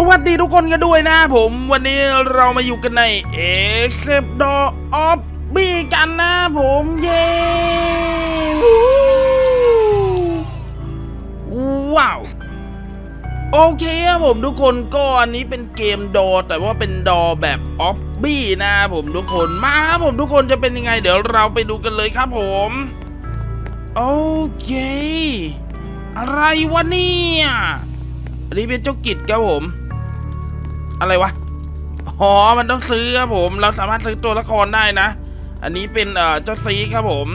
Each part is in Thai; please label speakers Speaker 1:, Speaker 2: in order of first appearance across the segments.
Speaker 1: สวัสดีทุกคนกันด้วยนะผมวันนี้เรามาอยู่กันใน e x c e p t o r of B กันนะผมเย้วู้ว้าวโอเคครับผมทุกคนก็อันนี้เป็นเกมดอ แต่ว่าเป็นดอแบบออฟบี้นะผมทุกคนมาครับผมทุกคนจะเป็นยังไง เดี๋ยวเราไปดูกันเลยครับผมโอเค อะไรวะเนี่ยอันนี้เป็นเจ้ากิจครับผม อะไรวะอ๋อมันต้องซื้อครับผม เราสามารถซื้อตัวละครได้นะ อันนี้เป็นเอ่อเจ้าซีครับผม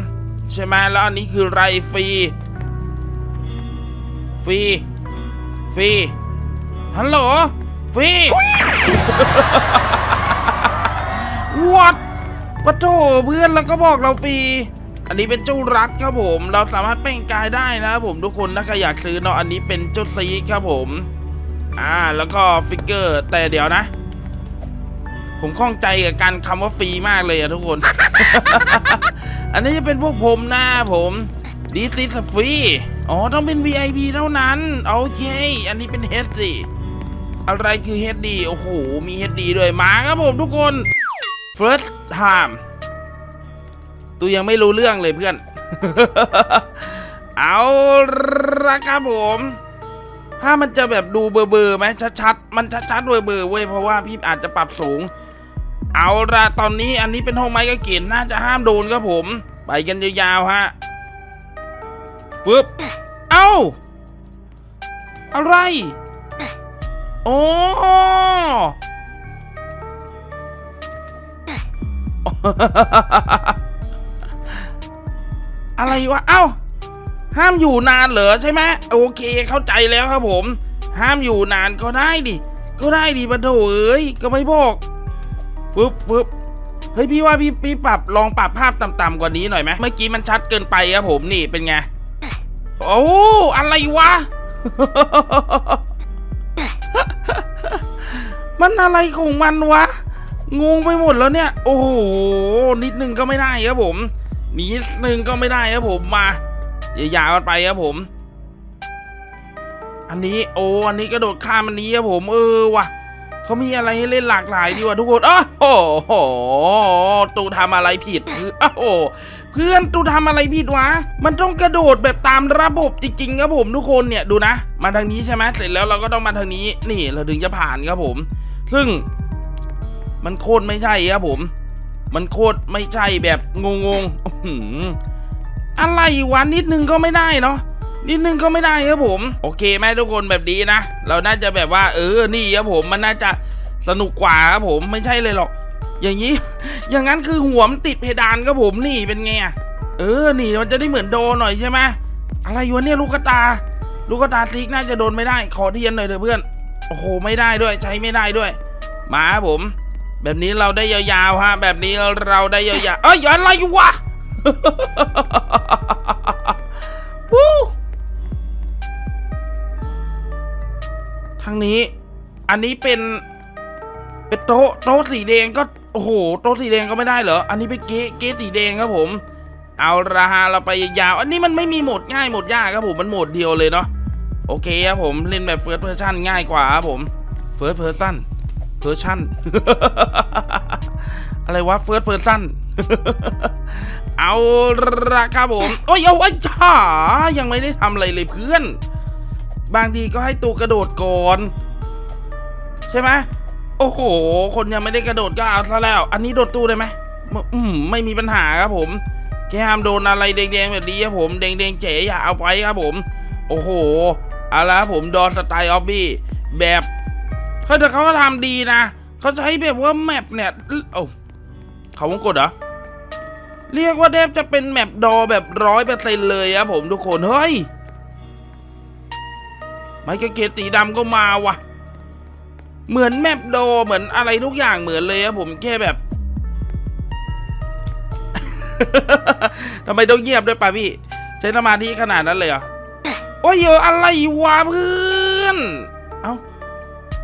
Speaker 1: ใช่ไหมแล้วอันนี้คือไรฟรีฟรีฟรีฮัลโหลฟรี What ปะโถเพื่อนแล้วก็บอกเราฟรี อันนี้เป็นเจ้ารัดครับผม เราสามารถแปลงกายได้นะครับผมทุกคนถ้าใครอยากซื้อเนาะอันนี้เป็นเจ้าซีครับผม อ่าแล้วก็ฟิกเกอร์แต่เดี๋ยวนะ ผมข้องใจกับการคำว่าฟรีมากเลยอะทุกคน อันนี้จะเป็นพวกผมนะผมดีซิสฟรีอ๋อ ต้องเป็น VIP เท่านั้น โอเค อันนี้เป็น HD อะไรคือ HD โอ้โห มี HD ด้วยมาครับผมทุกคน first time ตูยังไม่รู้เรื่องเลยเพื่อน เอาละครับผม ถ้ามันจะแบบดูเบอร์เบอร์ไหมชัดๆมันชัดๆเบอร์เบอร์เว้ยเพราะว่าพี่อาจจะปรับสูง เอาละตอนนี้อันนี้เป็นห้องไม้กางเขนน่าจะห้ามโดนครับผม ไปกันยาวๆฮะฟึบเอ้าอะไรโอ้อะไรวะ เอ้า ห้ามอยู่นานเหรอใช่ไหมโอเคเข้าใจแล้วครับผม ห้ามอยู่นานก็ได้ดิ ก็ได้ดิปะโถเอ้ยก็ไม่บอกฟึบฟึบเฮ้ยพี่ว่าพี่พี่ปรับลองปรับภาพต่ำๆกว่านี้หน่อยไหมเมื่อกี้มันชัดเกินไปครับผมนี่เป็นไงโอ้อะไรวะ มันอะไรของมันวะ งงไปหมดแล้วเนี่ย โอ้โห นิดนึงก็ไม่ได้ครับผมนิดนึงก็ไม่ได้ครับผมมา ย่าๆกันไปครับผม อันนี้โอ้อันนี้กระโดดข้ามอันนี้ครับผมเออว่ะเขามีอะไรให้เล่นหลากหลายดีว่ะทุกคนอ้โอ้โหตูทำอะไรผิดอ้โหเพื่อนตูทำอะไรผิดวะ มันต้องกระโดดแบบตามระบบจริงๆครับผมทุกคนเนี่ยดูนะ มาทางนี้ใช่ไหมเสร็จแล้วเราก็ต้องมาทางนี้ นี่เราถึงจะผ่านครับผม ซึ่ง มันโคตรไม่ใช่ครับผม มันโคตรไม่ใช่แบบงงๆ อะไรวะนิดนึงก็ไม่ได้เนาะนิดนึงก็ไม่ได้ครับผม โอเคไหมทุกคนแบบนี้นะ เราน่าจะแบบว่า เออนี่ครับผมมันน่าจะสนุกกว่าครับผมไม่ใช่เลยหรอก อย่างนี้ อย่างนั้นคือหัวมันติดเพดานครับผมนี่เป็นไงเออนี่มันจะได้เหมือนโดนหน่อยใช่ไหมอะไรวะเนี่ยลูกกระตา ลูกกระตาซิกน่าจะโดนไม่ได้ ขอเทียนหน่อยเถอะเพื่อนโอ้โหไม่ได้ด้วยใช้ไม่ได้ด้วย มาครับผม แบบนี้เราได้ยาวๆฮะแบบนี้เราได้ยาวๆเอ้ยอะไรวะ วู้ทางนี้ อันนี้เป็น เป็นโต๊ะโต๊ะสีแดงก็ โอ้โห โต๊ะสีแดงก็ไม่ได้เหรอ อันนี้เป็นเก๊เก๊สีแดงครับผม เอาละฮะเราไปยาว อันนี้มันไม่มีโหมดง่ายโหมดยากครับผม มันโหมดเดียวเลยเนาะ โอเคครับผม เล่นแบบ First Person ง่ายกว่าครับผม First Person Person อ อะไรวะ First Person เอาละครับผม โอ้ยเอาไว้จ้ายังไม่ได้ทำอะไรเลยเพื่อน บางทีก็ให้ตัวกระโดดก่อน ใช่ไหมโอ้โห คนยังไม่ได้กระโดดก็เอาซะแล้ว อันนี้โดดตู้ได้ไหมไม่อืมไม่มีปัญหาครับผมแค่ห้ามโดนอะไรแดงๆแบบนี้ครับผมแดงๆเจ๋อย่าเอาไปครับผม โอ้โหเอาละครับผมดอนสไตล์ออฟบี้แบบเขาแต่เขาก็ทำดีนะเขาใช้แบบว่าแมปเนี่ยโอ้ เขาวงกดเหรอ เรียกว่าแทบจะเป็นแมปดอแบบร้อยเปอร์เซ็นเลยครับผมทุกคน เฮ้ย ไมค์กระเกตสีดำก็มาว่ะ เหมือนแมปดอเหมือนอะไรทุกอย่างเหมือนเลยครับผมแค่แบบทำไมต้องเงียบด้วยป่ะพี่ ใช้สมาธิขนาดนั้นเลยเหรอ โอ้ยเยอะอะไรวะเพื่อน เอ้า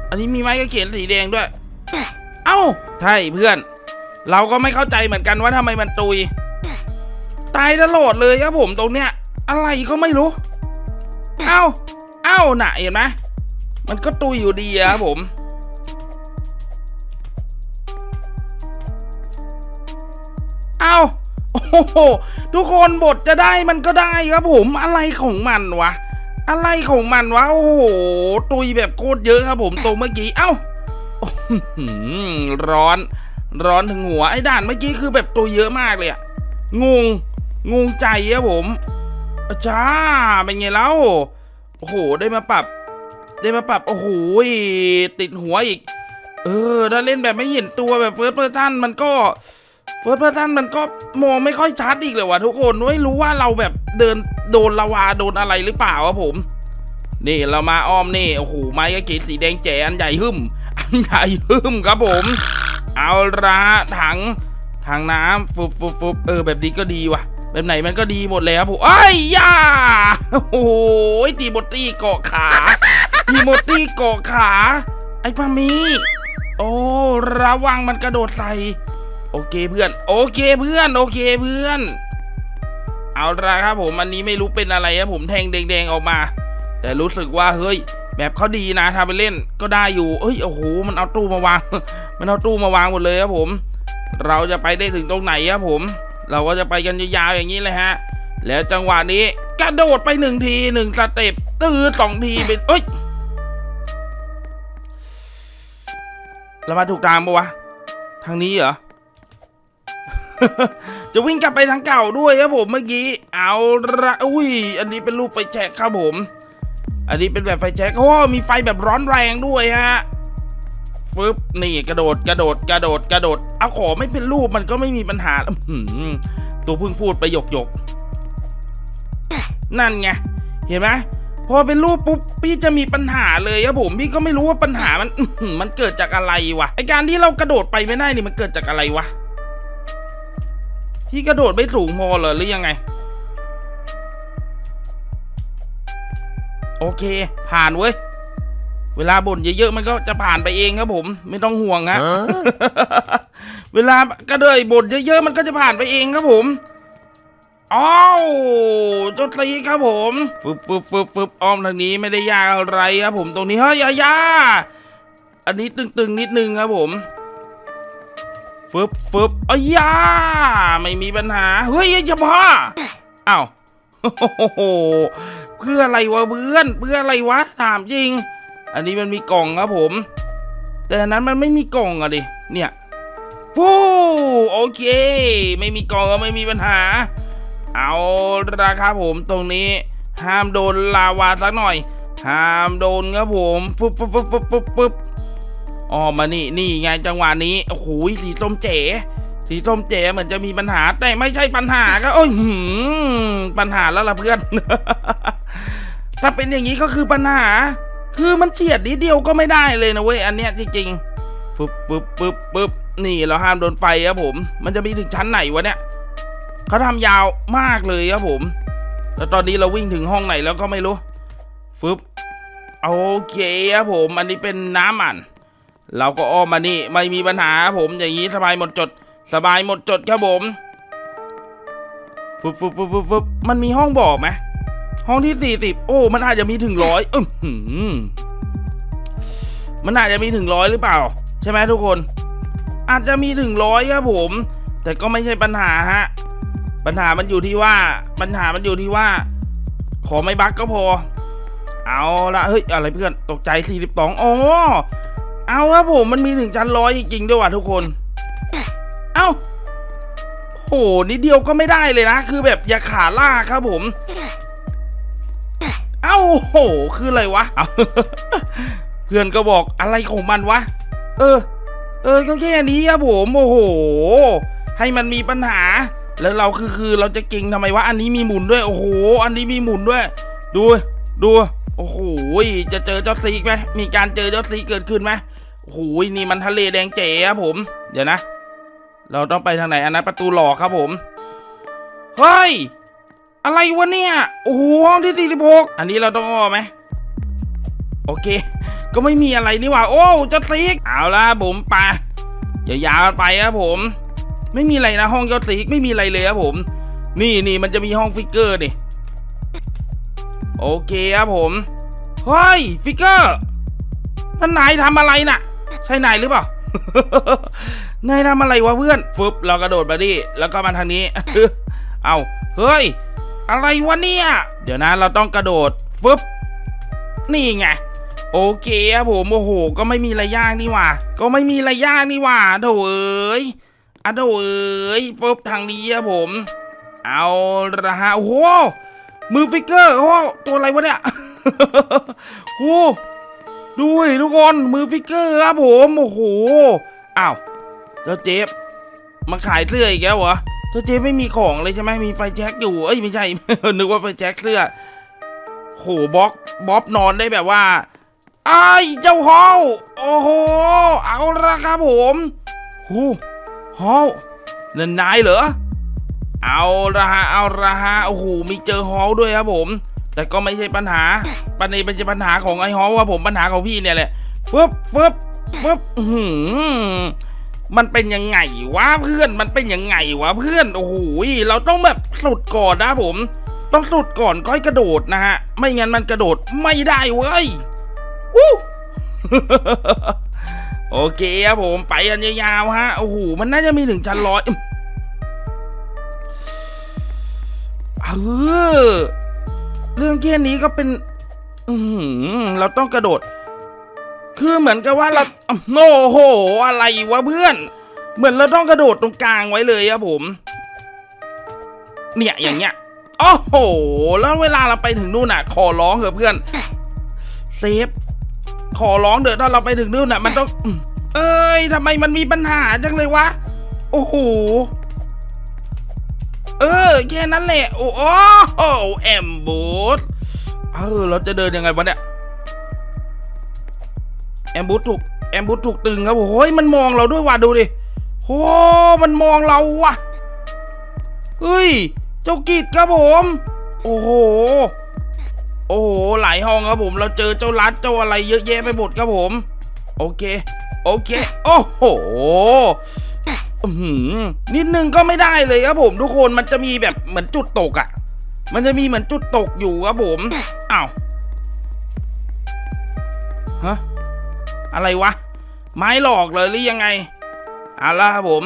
Speaker 1: อันนี้มีไม้กระเขนสีแดงด้วย เอ้า ใช่เพื่อน เราก็ไม่เข้าใจเหมือนกันว่าทำไมมันตุย ตายตลอดเลยครับผมตรงเนี้ย อะไรก็ไม่รู้ เอ้า เอ้าน่ะเห็นไหมมันก็ตุยอยู่ดีครับผมเอาโอ้โหทุกคนบทจะได้มันก็ได้ครับผมอะไรของมันวะ อะไรของมันวะ โอ้โห ตุยแบบโคตรเยอะครับผมตัวเมื่อกี้ เอ้าอื้อหือร้อน ร้อนถึงหัวไอ้ด่านเมื่อกี้คือแบบตัวเยอะมากเลยอะงง งงใจครับผมอาจ้าเป็นไงแล้วโอ้โห ได้มาปรับ ได้มาปรับโอ้โหติดหัวอีก เออถ้าเล่นแบบไม่เห็นตัวแบบเฟิร์สเพอร์ซันมันก็เฟิร์สเพอร์ซันมันก็มองไม่ค่อยชัดอีกเลยว่ะทุกคนไม่รู้ว่าเราแบบเดินโดนละวาโดนอะไรหรือเปล่าครับผม นี่เรามาอ้อมนี่โอ้โหไม้กระเขนสีแดงแจ๋อันใหญ่หึมอันใหญ่หึมครับผม เอาละถังถังน้ำฟุบฟุบฟุบเออ แบบนี้ก็ดีว่ะ แบบไหนมันก็ดีหมดเลยครับผมไอ้ยย่าโอ้โหทีโมตี้เกาะขาทีโมตี้เกาะขา ไอ้พามีโอ้ระวังมันกระโดดใส่โอเคเพื่อน โอเคเพื่อน โอเคเพื่อน เอาละครับผมอันนี้ไม่รู้เป็นอะไรครับผมแทงแดงๆออกมา แต่รู้สึกว่าเฮ้ยแบบเขาดีนะทำไปเล่นก็ได้อยู่ เอ้ยโอ้โหมันเอาตู้มาวาง มันเอาตู้มาวางหมดเลยครับผม เราจะไปได้ถึงตรงไหนครับผม เราก็จะไปกันยาวๆอย่างนี้เลยฮะ แล้วจังหวะนี้กระโดดไปหนึ่งทีหนึ่งสเต็ปตื้อสองทีเป็นเอ้ยเรามาถูกทางปะวะ ทางนี้เหรอ จะวิ่งกลับไปทางเก่าด้วยครับผมเมื่อกี้ เอาละอุ้ย อันนี้เป็นรูปไฟแช็กครับผม อันนี้เป็นแบบไฟแช็กโอ้มีไฟแบบร้อนแรงด้วยฮะ ฟึบนี่กระโดดกระโดดกระโดดกระโดด เอาขอไม่เป็นรูปมันก็ไม่มีปัญหาหืตัวพิ่งพูดไปหยกหยกนั่นไงเห็นไหมพอเป็นรูปปุ๊บพี่จะมีปัญหาเลยครับผมพี่ก็ไม่รู้ว่าปัญหามันมันเกิดจากอะไรวะไอการที่เรากระโดดไปไม่ได้นี่มันเกิดจากอะไรวะพี่กระโดดไม่สูงพอเหรอหรือยังไง โอเค ผ่านเว้ย เวลาบ่นเยอะๆมันก็จะผ่านไปเองครับผม ไม่ต้องห่วงฮะเวลากระเดยบ่นเยอะๆมันก็จะผ่านไปเองครับผมอ้าวจดตีครับผมฟึบฟึบฟึบฟึบอ้อมทางนี้ไม่ได้ยากอะไรครับผมตรงนี้เฮ้ยอยาอยาอันนี้ตึงๆนิดนึงครับผมฟึบฟึบอ้ยยาไม่มีปัญหา เฮ้ยอย่าบ้าอ้าวโอ้โหเพื่ออะไรวะเพื่อนเพื่ออะไรวะถามจริง อันนี้มันมีกล่องครับผม แต่นั้นมันไม่มีกล่องอะดิ เนี่ยฟูโอเค ไม่มีกล่องก็ไม่มีปัญหา เอาราคาผมตรงนี้ ห้ามโดนลาวาสักหน่อย ห้ามโดนครับผมปุ๊บปุ๊บปุ๊บปุ๊บปุ๊บปุ๊บอ๋อมานี่นี่ไงจังหวะนี้โอ้โหสีส้มเจ๋สีส้มเจ๋เหมือนจะมีปัญหาแต่ไม่ใช่ปัญหาก็โอ้ยปัญหาแล้วล่ะเพื่อน ถ้าเป็นอย่างนี้ก็คือปัญหา คือมันเฉียดนิดเดียวก็ไม่ได้เลยนะเว้ยอันเนี้ยจริงๆปึ๊บปึ๊บปึ๊บปึ๊บนี่เราห้ามโดนไฟครับผม มันจะมีถึงชั้นไหนวะเนี่ยเขาทำยาวมากเลยครับผม แล้วตอนนี้เราวิ่งถึงห้องไหนแล้วก็ไม่รู้ฟึบโอเคครับผม อันนี้เป็นน้ำมันเราก็อ้อมมานี่ไม่มีปัญหาครับผม อย่างนี้สบายหมดจด สบายหมดจดครับผมฟึบฟึบฟึบฟึบฟึบมันมีห้องบอกไหม ห้องที่สี่สิบโอ้ มันอาจจะมีถึงร้อยอือหือมันอาจจะมีถึงร้อยหรือเปล่า ใช่ไหมทุกคน อาจจะมีถึงร้อยครับผม แต่ก็ไม่ใช่ปัญหาฮะ ปัญหามันอยู่ที่ว่า ปัญหามันอยู่ที่ว่า ขอไม่บั๊กก็พอ เอาละเฮ้ย อะไรเพื่อน ตกใจสี่สิบสองอ๋อเอาครับผม มันมีถึงชั้นร้อยจริงๆด้วยว่ะทุกคน เอ้าโหนิดเดียวก็ไม่ได้เลยนะ คือแบบอย่าขาล่าครับผม เอ้าโห คืออะไรวะ เพื่อนก็บอกอะไรของมันวะ เออ เออก็แค่นี้ครับผม โอ้โห ให้มันมีปัญหา แล้วเราคือคือเราจะเก่งทำไมวะ อันนี้มีหมุนด้วย โอ้โห อันนี้มีหมุนด้วย ดู ดู โอ้โห จะเจอเจ้าซีกไหมมีการเจอเจ้าซีกเกิดขึ้นไหมโอ้โห นี่มันทะเลแดงเจ๋ครับผม เดี๋ยวนะ เราต้องไปทางไหน อันนั้นประตูหลอกครับผม เฮ้ย อะไรวะเนี่ย โอ้โหห้องที่สี่สิบหกอันนี้เราต้องอ้อไหม โอเค ก็ไม่มีอะไรนี่หว่า โอ้เจะซีกเอาละผมไปอย่ายาวๆไปครับผม ไม่มีอะไรนะห้องเจ้าซีกไม่มีอะไรเลยครับผม นี่นี่มันจะมีห้องฟิกเกอร์นี่โอเคครับผมเฮ้ยฟิกเกอร์นั่นนายทำอะไรน่ะ ใช่นายหรือเปล่านายทำอะไรวะเพื่อนฟึบเรากระโดดมาดิแล้วก็มาทางนี้ เอาเฮ้ย อะไรวะเนี่ย เดี๋ยวนะเราต้องกระโดดฟึบนี่ไงโอเคครับผมโอ้โห ก็ไม่มีอะไรยากนี่หว่า ก็ไม่มีอะไรยากนี่หว่าโถเอ้ยอะโถเอ้ยฟึบทางนี้ครับผม เอาละฮะโอ้โหมือฟิกเกอร์โอ้ตัวอะไรวะเนี่ยโอ้ดูดิทุกคนมือฟิกเกอร์ครับผมโอ้โหอ้าวเจ้าเจฟมาขายเสื้ออีกแล้วเหรอ เจ้าเจไม่มีของเลยใช่ไหมมีไฟแจ็คอยู่ เอ้ยไม่ใช่ นึกว่าไฟแจ็คเสื้อโหบ็อกบ๊อบนอนได้แบบว่าไอ้ายเจ้าฮอลโอ้โห เอาละครับผมหูฮอลนันนายเหรอ เอาละฮะ เอาละฮะ โอ้โห มีเจอฮอลด้วยครับผม แต่ก็ไม่ใช่ปัญหาปัญหาเป็นปัญหาของไอ้ฮอลว่าผมปัญหาของพี่เนี่ยแหละฟึบฟึบฟึบหือ มันเป็นยังไงวะเพื่อนมันเป็นยังไงวะเพื่อนโอ้โหเราต้องแบบสุดก่อนนะผม ต้องสุดก่อนก้อยกระโดดนะฮะ ไม่งั้นมันกระโดดไม่ได้เว้ยวู้โอเคครับผมไปกันยาวๆฮะโอ้โหมันน่าจะมีถึงชั้นร้อยเออเรื่องแค่นี้ก็เป็นอืเราต้องกระโดด คือเหมือนกับว่าเราโอ้โห อะไรวะเพื่อน เหมือนเราต้องกระโดดตรงกลางไว้เลยอะผม เนี่ยอย่างเงี้ยโอ้โห แล้วเวลาเราไปถึงนู่นน่ะ ขอร้องเถอะเพื่อน เซฟ ขอร้องเถอะถ้าเราไปถึงนู่นน่ะ มันต้อง เอ้ยทำไมมันมีปัญหาจังเลยวะ โอ้โห เออ แค่นั้นแหละ โอ้โหแอมบูสเออ เราจะเดินยังไงวะเนี่ย แอมบูสถูกแอมบูสถูกตึงครับโอ้ยมันมองเราด้วยว่ะดูดิโอ้มันมองเราว่ะเฮ้ย เจ้ากิดครับผม โอ้โห โอ้โห หลายห้องครับผม เราเจอเจ้ารัดเจ้าอะไรเยอะแยะไปหมดครับผม โอเค โอเค โอ้โหนิดนึงก็ไม่ได้เลยครับผม ทุกคนมันจะมีแบบเหมือนจุดตกอะ่ะ มันจะมีเหมือนจุดตกอยู่ครับผมอ้าวฮะ อะไรวะ ไม้หลอกเลยหรือยังไงเอาละครับผม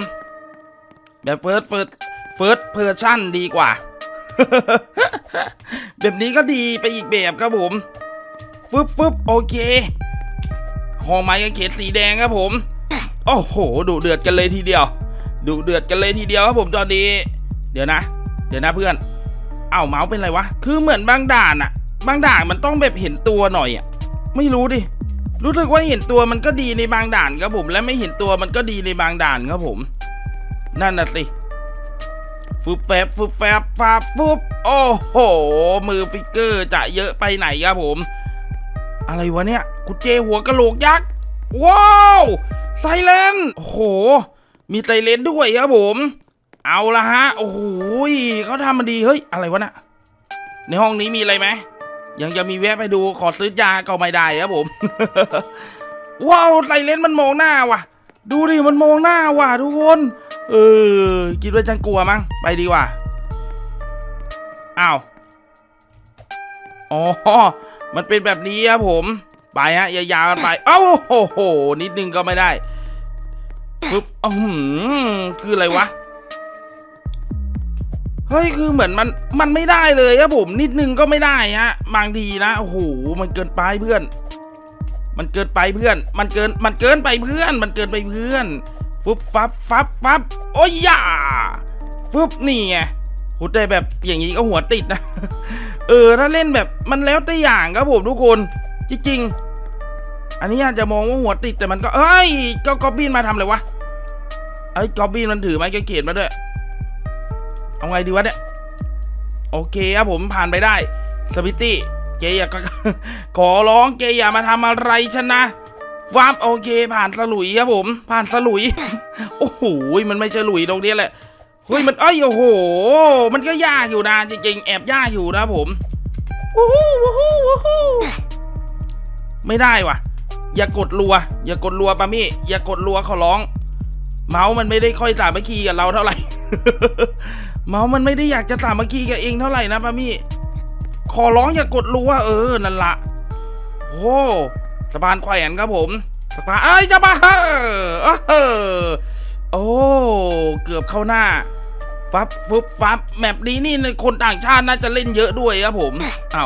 Speaker 1: แบบเฟิร์สเฟิร์สเฟิร์สเพอร์ชั่นดีกว่า แบบนี้ก็ดีไปอีกแบบครับผมฟึบฟึบโอเคห้อไม้กางเขนสีแดงครับผม โอ้โหดุเดือดกันเลยทีเดียวดุเดือดกันเลยทีเดียวครับผมตอนนี้ เดี๋ยวนะ เดี๋ยวนะเพื่อนเอ้าเมาส์เป็นไรวะ คือเหมือนบางด่านอะบางด่านมันต้องแบบเห็นตัวหน่อยอะไม่รู้ดิ รู้สึกว่าเห็นตัวมันก็ดีในบางด่านครับผม และไม่เห็นตัวมันก็ดีในบางด่านครับผม นั่นน่ะสิฟึบแฟบฟึบแฟบฟาบฟึบโอ้โห มือฟิกเกอร์จะเยอะไปไหนครับผม อะไรวะเนี่ยกุญเจหัวกะโหลกยักษ์ว้าวไซเลนโอ้โห มีไซเลนด้วยครับผม เอาละฮะ โอ้โหเขาทำมันดี เฮ้ย อะไรวะน่ะ ในห้องนี้มีอะไรไหม ยังจะมีแวะไปดูขอซื้อยาก็ไม่ได้ครับผม ว้าวไซเลนมันมองหน้าว่ะ ดูดิมันมองหน้าว่ะทุกคนเออคิดว่าฉันกลัวมั้งไปดีกว่าอ้าวอ๋อมันเป็นแบบนี้ครับผม ไปฮะยาวๆกันไป เอ้าโอ้โหนิดนึงก็ไม่ได้ปึ๊บอือหือคืออะไรวะ เฮ้ยคือเหมือนมันมันไม่ได้เลยครับผมนิดนึงก็ไม่ได้ฮะบางทีนะโอ้โหมันเกินไปเพื่อน มันเกินไปเพื่อน มันเกินมันเกินไปเพื่อน มันเกินไปเพื่อนฟึบฟับฟับฟับโอ้ยอย่าฟึบนี่ไงหุดได้แบบอย่างนี้ก็หัวติดนะเออถ้าเล่นแบบมันแล้วแต่อย่างครับผมทุกคนจริงๆ อันนี้อาจจะมองว่าหัวติดแต่มันก็เอ้ยก็กอบบินมาทำเลยวะไอ้ยกอบบินมันถือไม้กางเขนมาด้วย เอาไงดีวะเนี่ย โอเคครับผมผ่านไปได้สปิตตี้เกอยากขอร้องเกอย่ามาทำอะไรฉันนะฟับโอเค ผ่านสลุยครับผม ผ่านสลุย โอ้โหมันไม่ใช่ลุยตรงนี้แหละเฮ้ยมันเอ้ยโอ้โห มันก็ยากอยู่นะจริงๆแอบยากอยู่นะผมวู้ฮู้วู้ฮู้วู้ฮู้ไม่ได้ว่ะ อย่ากดรัว อย่ากดรัวปามี่อย่ากดรัวขอร้อง เมาส์มันไม่ได้ค่อยสามัคคีกับเราเท่าไหร่ เมาส์มันไม่ได้อยากจะสามัคคีกับเองเท่าไหร่นะปามี่ ขอร้องอย่ากดรัวเออ นั่นละโอ้สะพานแขวนครับผมสะพานเอ้ยจะมาเออเออโอ้เกือบเข้าหน้า ฟับฟึบฟับแมปนี้นี่คนต่างชาติน่าจะเล่นเยอะด้วยครับผมเอ้า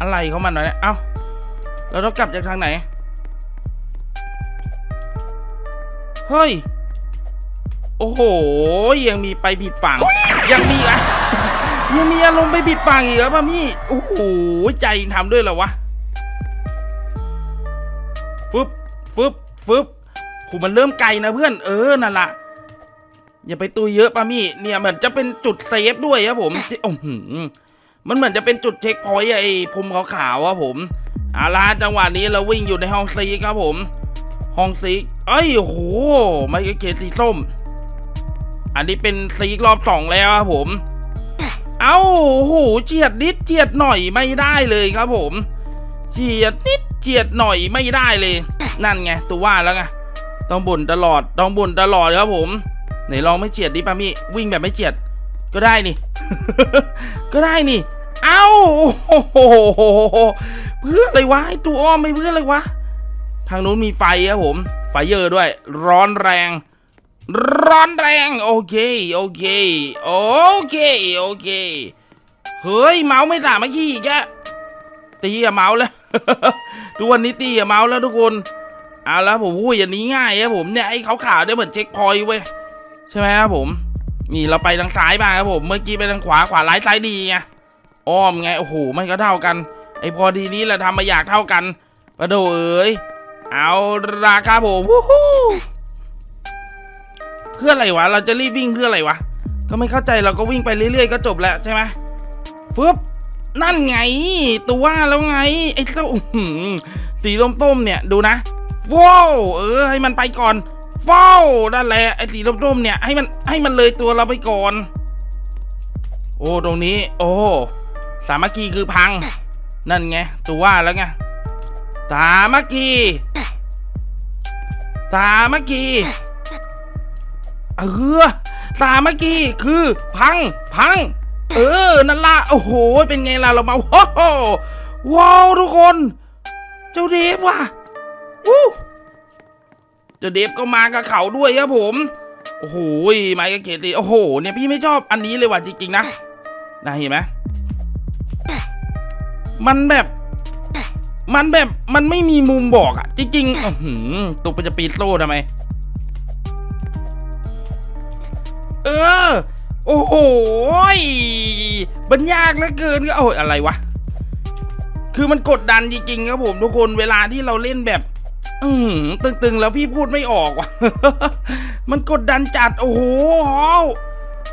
Speaker 1: อะไรเขามันหน่อยเนี่ยเอ้าเราต้องกลับจากทางไหน เฮ้ย โอ้โห ยังมีไปผิดฝั่ง ยังมีอะยังมีอารมณ์ไปผิดฝั่งอีกครับพี่ โอ้โห ใจทำด้วยเหรอวะ ฟึบ ฟึบ ฟึบโหมันเริ่มไกลนะเพื่อน เออ นั่นละอย่าไปตุยเยอะป่ะมี่ เนี่ยเหมือนจะเป็นจุดเซฟด้วยครับผมที่โอ้โหมันเหมือนจะเป็นจุดเช็คพอยต์ไอ้พรมขาวๆครับผมเอาละจังหวะนี้เราวิ่งอยู่ในห้องซีครับผม ห้องซีกเอ้ยโอ้โห ไม่ก็เกตสีส้ม อันนี้เป็นซีกรอบสองแล้วครับผม เอ้าโหเฉียดนิดเฉียดหน่อยไม่ได้เลยครับผมเฉียดนิดเฉียดหน่อยไม่ได้เลย นั่นไงตัวว่าแล้วไงต้องบ่นตลอดต้องบ่นตลอดครับผมไหนลองไม่เฉียดดิป้ามี่วิ่งแบบไม่เฉียด ก็ได้นี่ ก็ได้นี่ เอ้าโอ้โหเพื่ออะไรวะตัวอ้อมไม่เพื่ออะไรวะทางนู้นมีไฟครับผม ไฟเยอะด้วย ร้อนแรง ร้อนแรงโอเคโอเคโอเคโอเคเฮ้ยเมาส์ไม่สามารถขี่อีกอะตีอะเมาส์แล้วทุกวันนี้ตีอะเมาส์แล้วทุกคนเอาแล้วผมอุ้ยอันนี้ง่ายครับผมเนี่ยไอ้ขาวๆเนี่ยเหมือนเช็คพอยเว้ยใช่ไหมครับผม นี่เราไปทางซ้ายมางครับผมเมื่อกี้ไปทางขวาขวาร้ายซ้ายดีไงอ้อมไงโอ้โหมันก็เท่ากัน ไอ้พอดีนี้แหละทำมาอยากเท่ากันประโดเอ้ยเอาราคาผมวู้ฮู้ เพื่ออะไรวะ เราจะรีบวิ่งเพื่ออะไรวะ ก็ไม่เข้าใจเราก็วิ่งไปเรื่อย ๆ ก็จบแล้วใช่ไหมฟึบนั่นไง ตัวว่าแล้วไง ไอ้เจ้าสีส้มๆเนี่ยดูนะว้าวเออ ให้มันไปก่อนว้าวนั่นแหละไอ้สีส้มๆเนี่ยให้มันให้มันเลยตัวเราไปก่อน โอ้ตรงนี้ โอ้สามัคคีคือพัง นั่นไงตัวว่าแล้วไงสามัคคีสามัคคี เออสามัคคีคือพังพัง เออ นั่นละโอ้โห เป็นไงล่ะเรามาว้าวว้าวทุกคน เจ้าเดฟว่ะวู้เจ้าเดฟก็มากับเขาด้วยครับผม โอ้โหไมค์กับเคตีโอ้โห เนี่ยพี่ไม่ชอบอันนี้เลยว่ะจริงๆนะนะเห็นไหมมันแบบ มันแบบมันไม่มีมุมบอกอะจริงๆอือหือตุกไปจะปีนโซ่ทำไม เออ โอ้โหมันยากเหลือเกินก็โอ้อะไรวะ คือมันกดดันจริงๆครับผมทุกคนเวลาที่เราเล่นแบบ อืมตึงๆ แล้วพี่พูดไม่ออกว่ะ มันกดดันจัด โอ้โหฮาว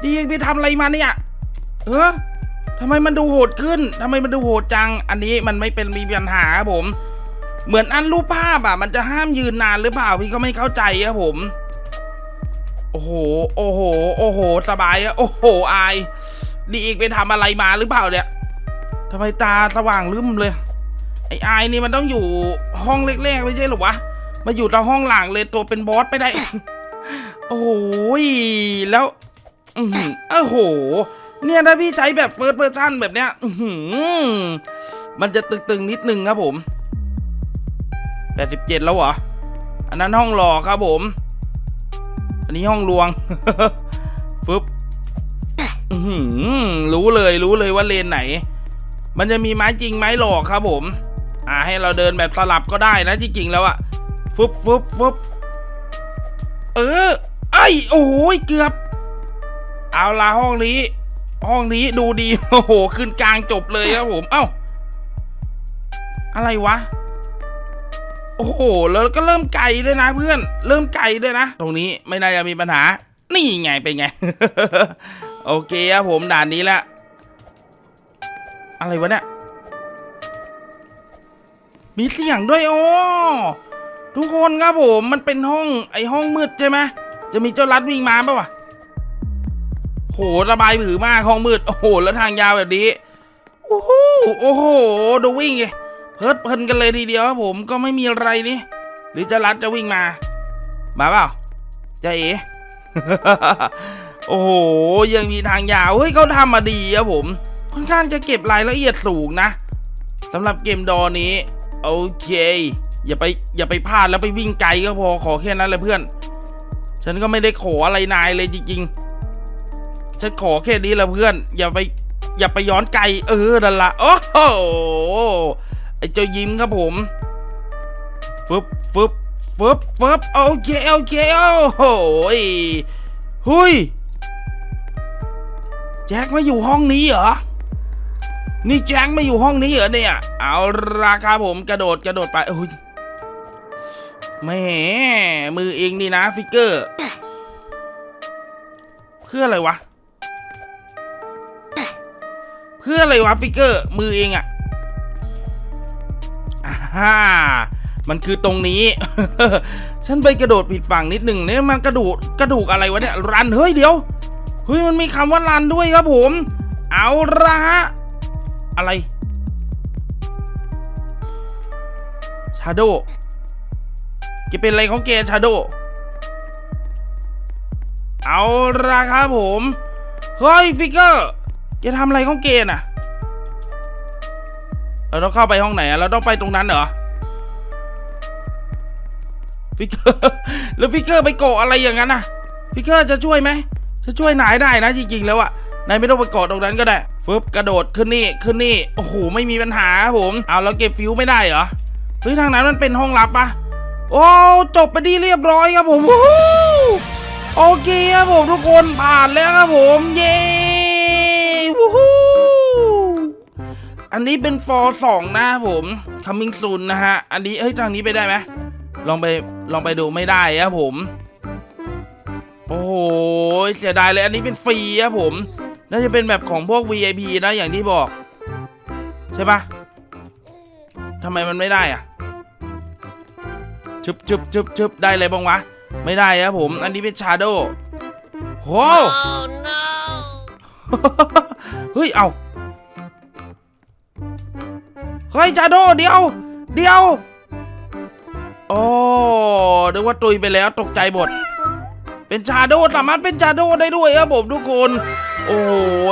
Speaker 1: ดีไปทำอะไรมาเนี่ยเออทำไมมันดูโหดขึ้นทำไมมันดูโหดจัง อันนี้มันไม่เป็นมีปัญหาครับผม เหมือนอันรูปภาพอะ มันจะห้ามยืนนานหรือเปล่าพี่ก็ไม่เข้าใจครับผม โอ้โห โอ้โห โอ้โห สบายอะโอ้โห อาย ดีอีกไปทำอะไรมาหรือเปล่าเนี่ยทำไมตาสว่างลืมเลย ไอ้อายนี่มันต้องอยู่ห้องเล็กๆไม่ใช่หรอวะ มาอยู่ตรงห้องหลังเลยตัวเป็นบอสไม่ได้ โอ้โห แล้วอือโอ้โห เนี่ยถ้าพี่ใช้แบบเฟิร์สเพอร์ชันแบบเนี้ยอืมันจะตึงๆนิดนึงครับผมแปดสิบเจ็ดแล้วเหรอ อันนั้นห้องหลอกครับผม นี้ห้องลวงฟึบรู้เลยรู้เลยว่าเลนไหน มันจะมีไม้จริงไม้หลอกครับผม อ่าให้เราเดินแบบสลับก็ได้นะที่จริงแล้วอะฟึบฟึบฟึบเออ ไอ้โอ้ยเกือบ เอาละห้องนี้ ห้องนี้ดูดี โอ้โห ขึ้นกลางจบเลยครับผม เอ้า อะไรวะ โอ้โห แล้วก็เริ่มไกลด้วยนะเพื่อน เริ่มไกลด้วยนะ ตรงนี้ไม่น่าจะมีปัญหา นี่ไงเป็นไง โอเคครับผมด่านนี้แล้วอะไรวะเนี่ย มีเสียงด้วยโอ้ทุกคนครับผมมันเป็นห้องไอห้องมืดใช่ไหมจะมีเจ้ารัดวิ่งมาปะวะโหระบายผือมากห้องมืด โอ้โห แล้วทางยาวแบบนี้ โอ้โห โอ้โห ดูวิ่งไง เพิดเพลินกันเลยทีเดียวครับผมก็ไม่มีอะไรนี่หรือจ้ารัดจะวิ่งมา มาเปล่าจะเอ๋โอ้โหยังมีทางยาวเฮ้ยเขาทำมาดีครับผม ค่อนข้างจะเก็บรายละเอียดสูงนะสำหรับเกมดอนี้โอเค อย่าไปอย่าไปพลาดแล้วไปวิ่งไกลก็พอขอแค่นั้นเลยเพื่อน ฉันก็ไม่ได้ขออะไรนายเลยจริงๆ ฉันขอแค่นี้แหละเพื่อน อย่าไป อย่าไปย้อนไกลเออนั่นละโอ้โห ไอ้เจ้ายิ้มครับผมฟึบฟึบฟึบฟึบโอเคโอเคโอ้โหยหุยแจ็คมาอยู่ห้องนี้เหรอ นี่แจ็คมาอยู่ห้องนี้เหรอเนี่ย เอาราคาผมกระโดดกระโดดไปโอ้ยแหมมือเองนี่นะฟิกเกอร์ เพื่ออะไรวะ เพื่ออะไรวะฟิกเกอร์ มือเองอะอ่า ฮ่ามันคือตรงนี้ ฉันไปกระโดดผิดฝั่งนิดหนึ่งเนี่ยมันกระดูกกระดูกอะไรวะเนี่ยรันเฮ้ยเดี๋ยวเฮ้ยมันมีคำว่ารันด้วยครับผม เอาละฮะอะไรชาโดจะเป็นอะไรของแกชาโดเอาละครับผม เฮ้ยฟิกเกอร์จะทำอะไรของเกณฑ์อะ เราต้องเข้าไปห้องไหนอะเราต้องไปตรงนั้นเหรอฟิกเกอร์แล้วฟิกเกอร์ไปโกะอะไรอย่างนั้นน่ะฟิกเกอร์จะช่วยไหมจะช่วยนายได้นะจริงๆแล้วอะนายไม่ต้องไปเกาะตรงนั้นก็ได้ฟึบกระโดดขึ้นนี่ขึ้นนี่โอ้โหไม่มีปัญหาครับผม เอาแล้วเก็บฟิวไม่ได้เหรอเฮ้ยทางนั้นมันเป็นห้องลับปะโอ้จบไปดีเรียบร้อยครับผมโอเคครับผมทุกคนผ่านแล้วครับผมเย้ อันนี้เป็นฟอร์สองนะครับผม coming soon นะฮะ อันนี้เฮ้ยทางนี้ไปได้ไหมลองไปลองไปดูไม่ได้ครับผม โอ้โหเสียดายเลยอันนี้เป็นฟรีครับผม น่าจะเป็นแบบของพวก VIP นะอย่างที่บอก ใช่ปะทำไมมันไม่ได้อะชึบชึบชึบชึบได้เลยบ้างวะ ไม่ได้ครับผม อันนี้เป็นชาโดโหเฮ้ย เอา เฮ้ยชาโดเดียว เดียว โอ้นึกว่าตุยไปแล้วตกใจหมด เป็นชาโดสามารถเป็นชาโดได้ด้วยครับผมทุกคน โอ้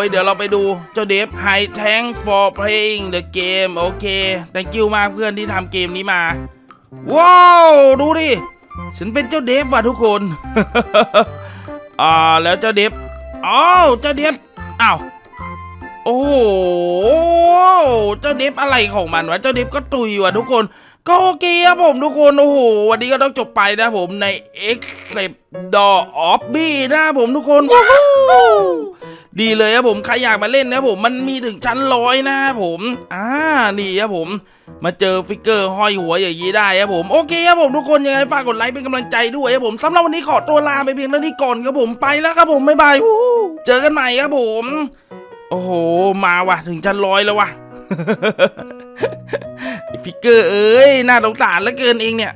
Speaker 1: ยเดี๋ยวเราไปดูเจ้าเดฟ High Tank for playing the game โอเค thank you มากเพื่อนที่ทำเกมนี้มา ว้าว ดูดิ ฉันเป็นเจ้าเดฟว่ะทุกคน อ่าแล้วเจ้าเดฟอ้าวเจ้าเดฟอ้าว โอ้โห เจ้าเดฟอะไรของมันวะ เจ้าเดฟก็ตุยว่ะทุกคน ก็โอเคครับผมทุกคน โอ้โห วันนี้ก็ต้องจบไปนะผมใน e x c e p d o of B นะผมทุกคนว้าวดีเลยครับผมใครอยากมาเล่นนะผมมันมีถึงชั้นร้อยนะผมอ่านี่ครับผม มาเจอฟิกเกอร์ห้อยหัวอย่างนี้ได้ครับผมโอเคครับผมทุกคนยังไงฝากกดไลค์เป็นกำลังใจด้วยครับผมสำหรับวันนี้ขอตัวลาไปเพียงเท่านี้ก่อนครับผมไปแล้วครับผมบ๊ายบายวู้เจอกันใหม่ครับผม โอ้โห มาว่ะ ถึงชั้นร้อยแล้วว่ะไอ้ฟิกเกอร์เอ้ยน่าสงสารเหลือเกินเองเนี่ย